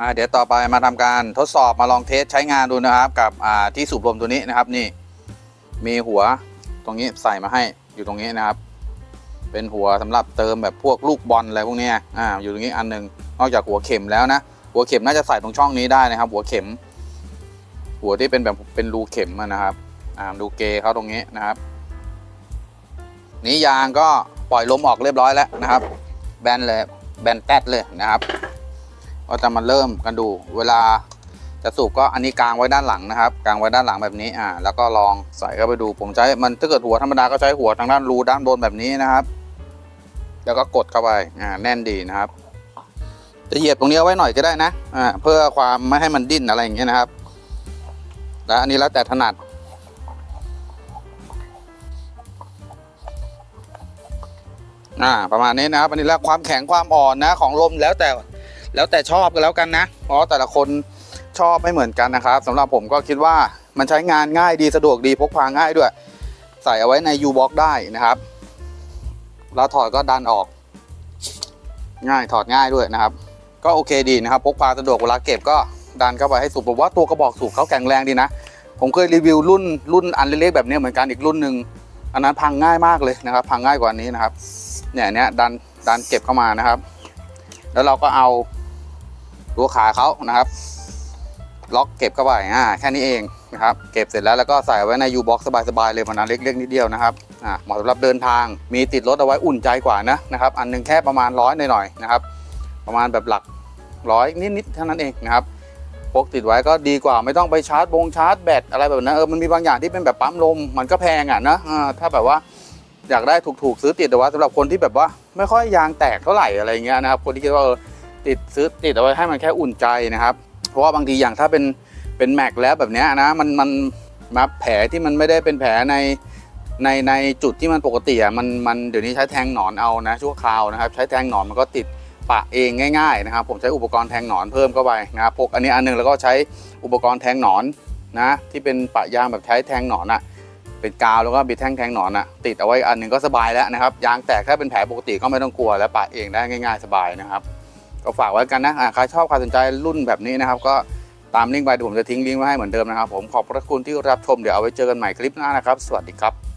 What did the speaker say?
อ่าเดี๋ยวต่อไปมาทำการทดสอบมาลองเทสใช้งานดูนะครับ กับอ่าที่สูบลมตัวนี้นะครับนี่ มีหัวตรงนี้ใส่มาให้อยู่ตรงนี้นะครับ เป็นหัวสำหรับเติมแบบพวกลูกบอลอะไรพวกเนี้ยอ่าอยู่ตรงนี้อันหนึงนอกจากหัวเข็มแล้วนะ หัวเข็มน่าจะใส่ตรงช่องนี้ได้นะครับ หัวเข็ม หัวที่เป็นแบบเป็นรูเข็มนะครับอ่าดูเกยเขาตรงนี้นะครับ นี้ยางก็ปล่อยลมออกเรียบร้อยแล้วนะครับ แบนเลยแบนแตดเลยนะครับ ก็จะมาเริ่มกันดู เวลาจะสูบก็อันนี้กลางไว้ด้านหลังนะครับกลางไว้ด้านหลังแบบนี้อ่าแล้วก็ลองใส่เข้าไปดูผมใช้มันถ้าเกิดหัวธรรมดาก็ใช้หัวทางด้านรูด้านบนแบบนี้นะครับ แล้วก็กดเข้าไปอ่าแน่นดีนะครับ จะเหยียบตรงนี้ไว้หน่อยก็ได้นะอ่าเพื่อความไม่ให้มันดิ้นอะไรอย่างเงี้ยนะครับ แล้วอันนี้แล้วแต่ถนัดอ่าประมาณนี้นะครับอันนี้แล้วความแข็งความอ่อนนะของลมแล้วแต่ แล้วแต่ชอบกันแล้วกันนะ เพราะแต่ละคนชอบไม่เหมือนกันนะครับสำหรับผมก็คิดว่ามันใช้งานง่ายดีสะดวกดีพกพาง่ายด้วย ใส่เอาไว้ใน U-Box ได้นะครับ แล้วถอดก็ดันออก ง่ายถอดง่ายด้วยนะครับ ก็โอเคดีนะครับพกพาสะดวกเวลาเก็บก็ดันเข้าไปให้สูบผมว่าตัวกระบอกสูบเขาแข็งแรงดีนะ ผมเคยรีวิวรุ่นรุ่นอันเล็กๆแบบนี้เหมือนกันอีกรุ่นหนึ่งอันนั้นพังง่ายมากเลยนะครับ พังง่ายกว่านี้นะครับ เนี่ยเนี้ยดันดันเก็บเข้ามานะครับ แล้วเราก็เอา ตัวขาเขานะครับ ล็อกเก็บเข้าไปอ่าแค่นี้เองนะครับ เก็บเสร็จแล้วแล้วก็ใส่ไว้ใน U-Box สบายๆเลยมันนั้นเล็กๆนิดเดียวนะครับอ่าเหมาะสำหรับเดินทางมีติดรถเอาไว้อุ่นใจกว่านะนะครับ อันหนึงแค่ประมาณร้อยหน่อยๆนะครับ ประมาณแบบหลักร้อยนิดๆเท่านั้นเองนะครับพกติดไว้ก็ดีกว่าไม่ต้องไปชาร์จบงชาร์จแบตอะไรแบบนั้นเออมันมีบางอย่างที่เป็นแบบปั๊มลมมันก็แพงอะนะอ่าถ้าแบบว่าอยากได้ถูกๆซื้อติดเอาไว้สำหรับคนที่แบบว่าไม่ค่อยยางแตกเท่าไหร่อะไรเงี้ยนะครับคนที่คิดว่าเออ ติดซื้อติดเอาไว้ให้มันแค่อุ่นใจนะครับ เพราะว่าบางทีอย่างถ้าเป็นเป็นแม็กแล้วแบบนี้นะมันมันมาแผลที่มันไม่ได้เป็นแผลในในในจุดที่มันปกติอะมันมันเดี๋ยวนี้ใช้แทงหนอนเอานะชั่วคราวนะครับ ใช้แทงหนอนมันก็ติดปะเองง่ายๆนะครับ ผมใช้อุปกรณ์แทงหนอนเพิ่มเข้าไปนะครับพกอันนี้อันหนึงแล้วก็ใช้อุปกรณ์แทงหนอนนะที่เป็นปะยางแบบใช้แทงหนอนอะเป็นกาวแล้วก็บิดแท่งแทงหนอนอะติดเอาไว้อันหนึ่งก็สบายแล้วนะครับยางแตกถ้าเป็นแผลปกติก็ไม่ต้องกลัวและปะเองได้ง่าย ๆ สบายนะครับ ก็ฝากไว้กันนะใครชอบใครสนใจรุ่นแบบนี้นะครับ ก็ตามลิงก์ไปดูผมจะทิ้งลิงก์ไว้ให้เหมือนเดิมนะครับ ผมขอบพระคุณที่รับชมเดี๋ยวเอาไว้เจอกันใหม่คลิปหน้านะครับ สวัสดีครับ